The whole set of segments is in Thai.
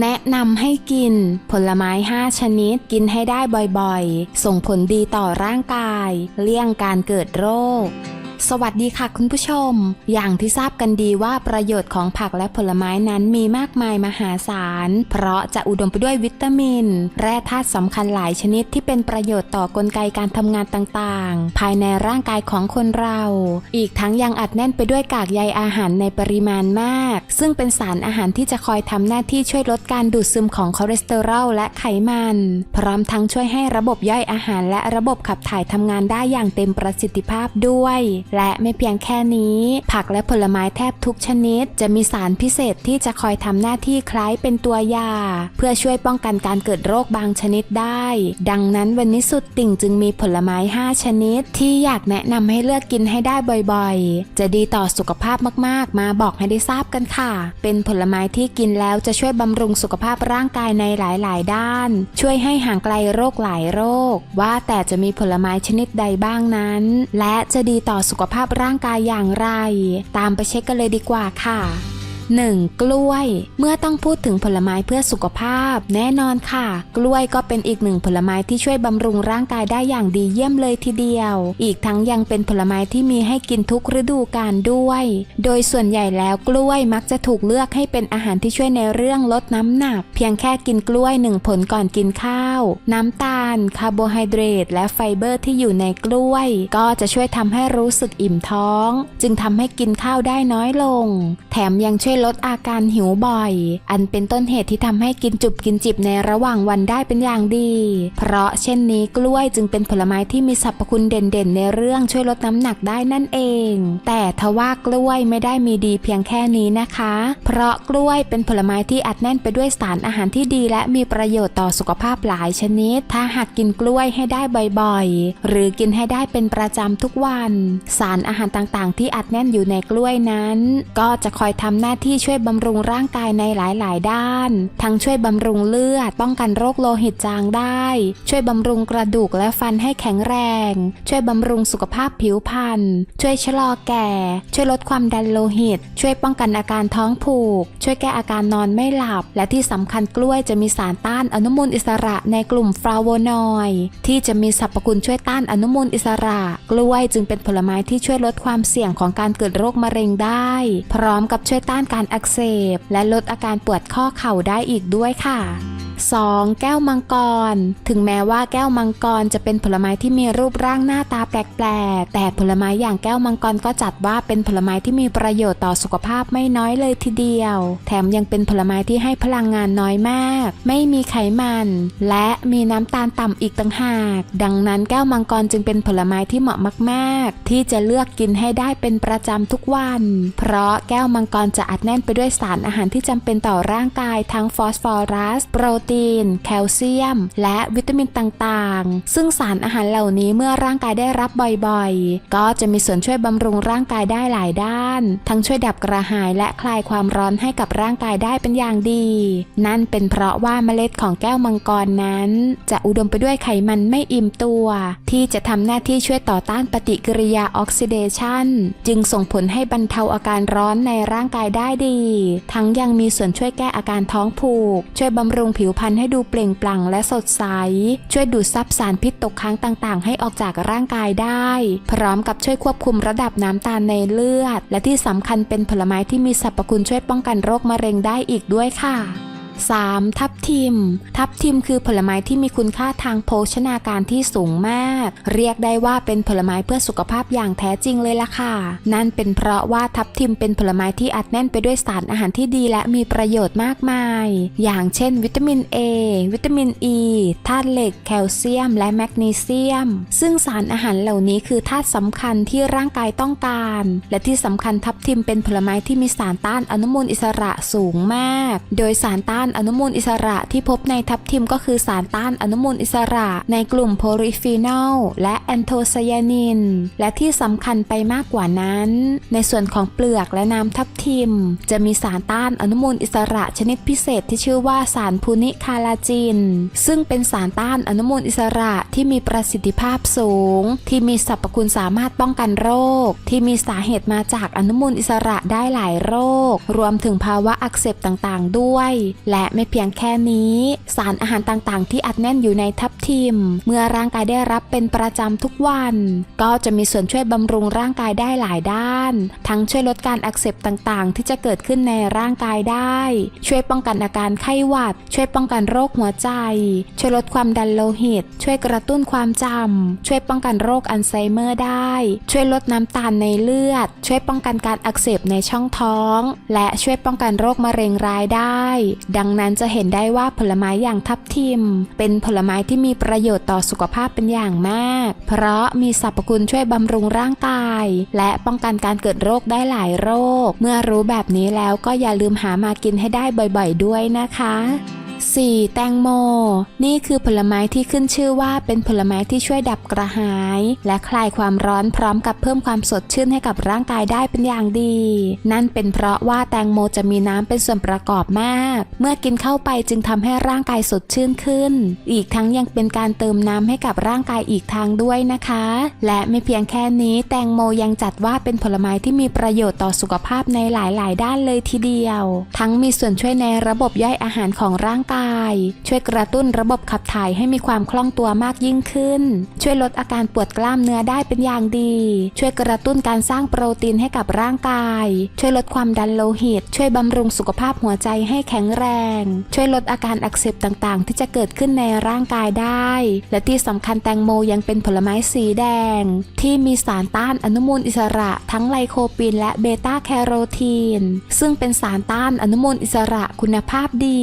แนะนำให้กิน ผลไม้ 5 ชนิดกินให้ได้บ่อยๆ ส่งผลดีต่อร่างกาย เลี่ยงการเกิดโรค สวัสดีค่ะคุณผู้ชม อย่างที่ทราบกันดีว่าประโยชน์ของผักและผลไม้นั้นมีมากมายมหาศาล เพราะจะอุดมไปด้วยวิตามิน แร่ธาตุสำคัญหลายชนิดที่เป็นประโยชน์ต่อกลไกการทำงานต่างๆ ภายในร่างกายของคนเรา อีกทั้งยังอัดแน่นไปด้วยกากใยอาหารในปริมาณมาก ซึ่งเป็นสารอาหารที่จะคอยทำหน้าที่ช่วยลดการดูดซึมของคอเลสเตอรอลและไขมัน พร้อมทั้งช่วยให้ระบบย่อยอาหารและระบบขับถ่ายทำงานได้อย่างเต็มประสิทธิภาพด้วยและไม่เพียงแค่นี้ ผักและผลไม้แทบทุกชนิด จะมีสารพิเศษที่จะคอยทำหน้าที่คล้ายเป็นตัวยา เพื่อช่วยป้องกันการเกิดโรคบางชนิดได้ ดังนั้นวันนี้สุดติ่งจึงมีผลไม้ 5 ชนิด ที่อยากแนะนำให้เลือกกินให้ได้บ่อยๆ จะดีต่อสุขภาพมากๆ มาบอกให้ได้ทราบกันค่ะ เป็นผลไม้ที่กินแล้วจะช่วยบำรุงสุขภาพร่างกายในหลายๆ ด้าน ช่วยให้ห่างไกลโรคหลายโรค ว่าแต่จะมีผลไม้ชนิดใดบ้างนั้น และจะดีต่อสุขภาพร่างกายอย่างไร ตามไปเช็คกันเลยดีกว่าค่ะ 1. กล้วย เมื่อต้องพูดถึงผลไม้เพื่อสุขภาพ แน่นอนค่ะ กล้วยก็เป็นอีกหนึ่งผลไม้ที่ช่วยบำรุงร่างกายได้อย่างดีเยี่ยมเลยทีเดียว อีกทั้งยังเป็นผลไม้ที่มีให้กินทุกฤดูกาลด้วย โดยส่วนใหญ่แล้วกล้วยมักจะถูกเลือกให้เป็นอาหารที่ช่วยในเรื่องลดน้ำหนัก เพียงแค่กินกล้วยหนึ่งผลก่อนกินข้าว น้ำตาล คาร์โบไฮเดรตและไฟเบอร์ที่อยู่ในกล้วย ก็จะช่วยทำให้รู้สึกอิ่มท้อง จึงทำให้กินข้าวได้น้อยลง แถมยังช่วยลดอาการหิวบ่อย อันเป็นต้นเหตุที่ทำให้กินจุบกินจิบในระหว่างวันได้เป็นอย่างดี เพราะเช่นนี้กล้วยจึงเป็นผลไม้ที่มีสรรพคุณเด่นๆ ในเรื่องช่วยลดน้ำหนักได้นั่นเอง แต่ทว่ากล้วยไม่ได้มีดีเพียงแค่นี้นะคะ เพราะกล้วยเป็นผลไม้ที่อัดแน่นไปด้วยสารอาหารที่ดีและมีประโยชน์ต่อสุขภาพหลายชนิด ถ้าหากกินกล้วยให้ได้บ่อยๆ หรือกินให้ได้เป็นประจำทุกวัน สารอาหารต่างๆ ที่อัดแน่นอยู่ในกล้วยนั้น ก็จะคอยทำหน้าที่ที่ช่วยบำรุงร่างกายในหลาย ๆ ด้าน ทั้งช่วยบำรุงเลือด ป้องกันโรคโลหิตจางได้ ช่วยบำรุงกระดูกและฟันให้แข็งแรง ช่วยบำรุงสุขภาพผิวพรรณ ช่วยชะลอแก่ ช่วยลดความดันโลหิต ช่วยป้องกันอาการท้องผูก ช่วยแก้อาการนอนไม่หลับ และที่สำคัญกล้วยจะมีสารต้านอนุมูลอิสระในกลุ่มฟลาโวนอยด์ที่จะมีสรรพคุณช่วยต้านอนุมูลอิสระ กล้วยจึงเป็นผลไม้ที่ช่วยลดความเสี่ยงของการเกิดโรคมะเร็งได้ พร้อมกับช่วยต้านการอักเสบ และลดอาการปวดข้อเข่าได้อีกด้วยค่ะ 2. แก้วมังกร ถึงแม้ว่าแก้วมังกรจะเป็นผลไม้ที่มีรูปร่างหน้าตาแปลกๆ แต่ผลไม้อย่างแก้วมังกรก็จัดว่าเป็นผลไม้ที่มีประโยชน์ต่อสุขภาพไม่น้อยเลยทีเดียว แถมยังเป็นผลไม้ที่ให้พลังงานน้อยมาก ไม่มีไขมัน และมีน้ำตาลต่ำอีกต่างหาก ดังนั้นแก้วมังกรจึงเป็นผลไม้ที่เหมาะมากๆ ที่จะเลือกกินให้ได้เป็นประจำทุกวัน เพราะแก้วมังกรจะอัดแน่นไปด้วยสารอาหารที่จำเป็นต่อร่างกายทั้งฟอสฟอรัส โปรตีน แคลเซียม และวิตามินต่างๆ ซึ่งสารอาหารเหล่านี้เมื่อร่างกายได้รับบ่อยๆ ก็จะมีส่วนช่วยบำรุงร่างกายได้หลายด้าน ทั้งช่วยดับกระหายและคลายความร้อนให้กับร่างกายได้เป็นอย่างดี นั่นเป็นเพราะว่าเมล็ดของแก้วมังกรนั้น จะอุดมไปด้วยไขมันไม่อิ่มตัว ที่จะทำหน้าที่ช่วยต่อต้านปฏิกิริยาออกซิเดชันจึงส่งผลให้บรรเทาอาการร้อนในร่างกายได้ดี ทั้งยังมีส่วนช่วยแก้อาการท้องผูก ช่วยบำรุงผิวพรรณให้ดูเปล่งปลั่งและสดใส ช่วยดูดซับสารพิษตกค้างต่างๆ ให้ออกจากร่างกายได้ พร้อมกับช่วยควบคุมระดับน้ำตาลในเลือด และที่สำคัญเป็นผลไม้ที่มีสรรพคุณช่วยป้องกันโรคมะเร็งได้อีกด้วยค่ะ 3. ทับทิม ทับทิมคือผลไม้ที่มีคุณค่าทางโภชนาการที่สูงมาก เรียกได้ว่าเป็นผลไม้เพื่อสุขภาพอย่างแท้จริงเลยล่ะค่ะ นั่นเป็นเพราะว่าทับทิมเป็นผลไม้ที่อัดแน่นไปด้วยสารอาหารที่ดีและมีประโยชน์มากมาย อย่างเช่น วิตามิน A วิตามิน E ธาตุเหล็ก แคลเซียม และแมกนีเซียม ซึ่งสารอาหารเหล่านี้คือธาตุสำคัญที่ร่างกายต้องการ และที่สำคัญทับทิมเป็นผลไม้ที่มีสารต้านอนุมูลอิสระสูงมาก โดยสารต้านานอนุมูลอิสระที่พบในทับทิมก็คือสารต้านอนุมูลอิสระในกลุ่มโพลีฟีนอลและแอนโทไซยานิน และที่สำคัญไปมากกว่านั้น ในส่วนของเปลือกและน้ำทับทิม จะมีสารต้านอนุมูลอิสระชนิดพิเศษที่ชื่อว่าสารพูนิคาลาจิน ซึ่งเป็นสารต้านอนุมูลอิสระที่มีประสิทธิภาพสูง ที่มีสรรพคุณสามารถป้องกันโรค ที่มีสาเหตุมาจากอนุมูลอิสระได้หลายโรค รวมถึงภาวะอักเสบต่างๆ ด้วย และและไม่เพียงแค่นี้ สารอาหารต่างๆ ที่อัดแน่นอยู่ในทับทิม เมื่อร่างกายได้รับเป็นประจำทุกวัน ก็จะมีส่วนช่วยบำรุงร่างกายได้หลายด้าน ทั้งช่วยลดการอักเสบต่างๆ ที่จะเกิดขึ้นในร่างกายได้ ช่วยป้องกันอาการไข้หวัด ช่วยป้องกันโรคหัวใจ ช่วยลดความดันโลหิต ช่วยกระตุ้นความจำช่วยป้องกันโรคอัลไซเมอร์ได้ ช่วยลดน้ำตาลในเลือด ช่วยป้องกันการอักเสบในช่องท้อง และช่วยป้องกันโรคมะเร็งร้ายได้ ดังนั้นจะเห็นได้ว่าผลไม้อย่างทับทิม เป็นผลไม้ที่มีประโยชน์ต่อสุขภาพเป็นอย่างมาก เพราะมีสรรพคุณช่วยบำรุงร่างกาย และป้องกันการเกิดโรคได้หลายโรค เมื่อรู้แบบนี้แล้วก็อย่าลืมหามากินให้ได้บ่อยๆ ด้วยนะคะ 4. แตงโม นี่คือผลไม้ที่ขึ้นชื่อว่าเป็นผลไม้ที่ช่วยดับกระหาย และคลายความร้อนพร้อมกับเพิ่มความสดชื่นให้กับร่างกายได้เป็นอย่างดี นั่นเป็นเพราะว่าแตงโมจะมีน้ำเป็นส่วนประกอบมาก เมื่อกินเข้าไปจึงทำให้ร่างกายสดชื่นขึ้น อีกทั้งยังเป็นการเติมน้ำให้กับร่างกายอีกทางด้วยนะคะ และไม่เพียงแค่นี้แตงโมยังจัดว่าเป็นผลไม้ที่มีประโยชน์ต่อสุขภาพในหลาย ๆ ด้านเลยทีเดียว ทั้งมีส่วนช่วยในระบบย่อยอาหารของร่างกาย ช่วยกระตุ้นระบบขับถ่ายให้มีความคล่องตัวมากยิ่งขึ้น ช่วยลดอาการปวดกล้ามเนื้อได้เป็นอย่างดี ช่วยกระตุ้นการสร้างโปรตีนให้กับร่างกาย ช่วยลดความดันโลหิต ช่วยบำรุงสุขภาพหัวใจให้แข็งแรง ช่วยลดอาการอักเสบต่างๆ ที่จะเกิดขึ้นในร่างกายได้ และที่สำคัญแตงโมยังเป็นผลไม้สีแดง ที่มีสารต้านอนุมูลอิสระ ทั้งไลโคปีนและเบต้าแคโรทีน ซึ่งเป็นสารต้านอนุมูลอิสระคุณภาพดี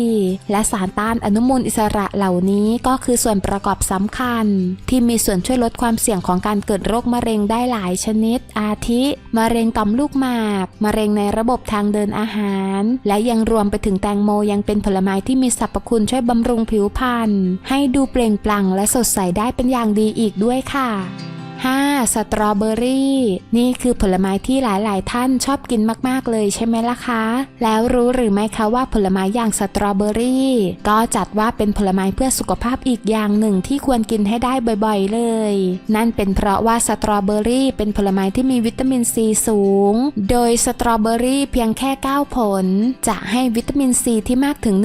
และสารต้านอนุมูลอิสระเหล่านี้ก็คือส่วนประกอบสำคัญ ที่มีส่วนช่วยลดความเสี่ยงของการเกิดโรคมะเร็งได้หลายชนิด อาทิ มะเร็งต่อมลูกหมากมะเร็งในระบบทางเดินอาหาร และยังรวมไปถึงแตงโมยังเป็นผลไม้ที่มีสรรพคุณช่วยบำรุงผิวพรรณให้ดูเปล่งปลั่งและสดใสได้เป็นอย่างดีอีกด้วยค่ะ 5. สตรอเบอรี่ นี่คือผลไม้ที่หลายๆ ท่านชอบกินมาก ๆ เลยใช่ไหมล่ะคะ แล้วรู้หรือไม่คะว่าผลไม้อย่างสตรอเบอรี่ ก็จัดว่าเป็นผลไม้เพื่อสุขภาพอีกอย่างหนึ่งที่ควรกินให้ได้บ่อย ๆ เลย นั่นเป็นเพราะว่าสตรอเบอรี่ เป็นผลไม้ที่มีวิตามินซีสูง โดยสตรอเบอรี่เพียงแค่ 9 ผล จะให้วิตามินซีที่มากถึง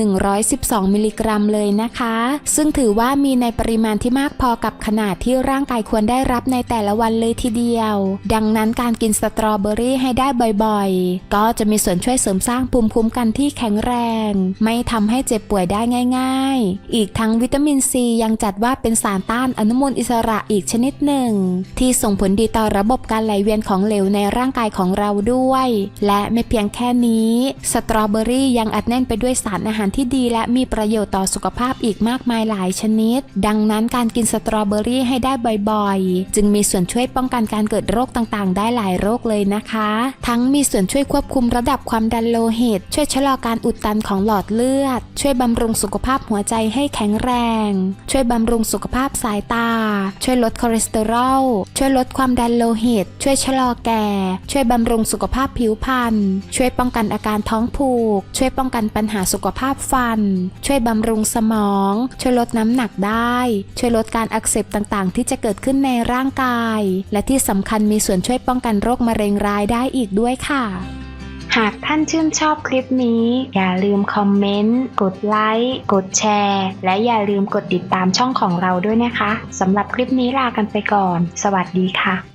112 มิลลิกรัมเลยนะคะ ซึ่งถือว่ามีในปริมาณที่มากพอกับขนาดที่ร่างกายควรได้รับในแต่ละวันเลยทีเดียว ดังนั้นการกินสตรอเบอรี่ให้ได้บ่อยๆ ก็จะมีส่วนช่วยเสริมสร้างภูมิคุ้มกันที่แข็งแรง ไม่ทำให้เจ็บป่วยได้ง่าย ๆ อีกทั้งวิตามินซียังจัดว่าเป็นสารต้านอนุมูลอิสระอีกชนิดหนึ่ง ที่ส่งผลดีต่อระบบการไหลเวียนของเหลวในร่างกายของเราด้วย และไม่เพียงแค่นี้ สตรอเบอรี่ยังอัดแน่นไปด้วยสารอาหารที่ดีและมีประโยชน์ต่อสุขภาพอีกมากมายหลายชนิด ดังนั้นการกินสตรอเบอรี่ให้ได้บ่อยๆ จึงมีส่วนช่วยป้องกันการเกิดโรคต่างๆ ได้หลายโรคเลยนะคะ ทั้งมีส่วนช่วยควบคุมระดับความดันโลหิต ช่วยชะลอการอุดตันของหลอดเลือด ช่วยบำรุงสุขภาพหัวใจให้แข็งแรง ช่วยบำรุงสุขภาพสายตา ช่วยลดคอเลสเตอรอล ช่วยลดความดันโลหิต ช่วยชะลอแก่ ช่วยบำรุงสุขภาพผิวพรรณ ช่วยป้องกันอาการท้องผูก ช่วยป้องกันปัญหาสุขภาพฟัน ช่วยบำรุงสมอง ช่วยลดน้ำหนักได้ ช่วยลดการอักเสบต่างๆ ที่จะเกิดขึ้นในร่างกาาย และที่สำคัญมีส่วนช่วยป้องกันโรคมะเร็งร้ายได้อีกด้วยค่ะ หากท่านชื่นชอบคลิปนี้ อย่าลืมคอมเมนต์ กดไลค์ กดแชร์ และอย่าลืมกดติดตามช่องของเราด้วยนะคะสำหรับคลิปนี้ลากันไปก่อน สวัสดีค่ะ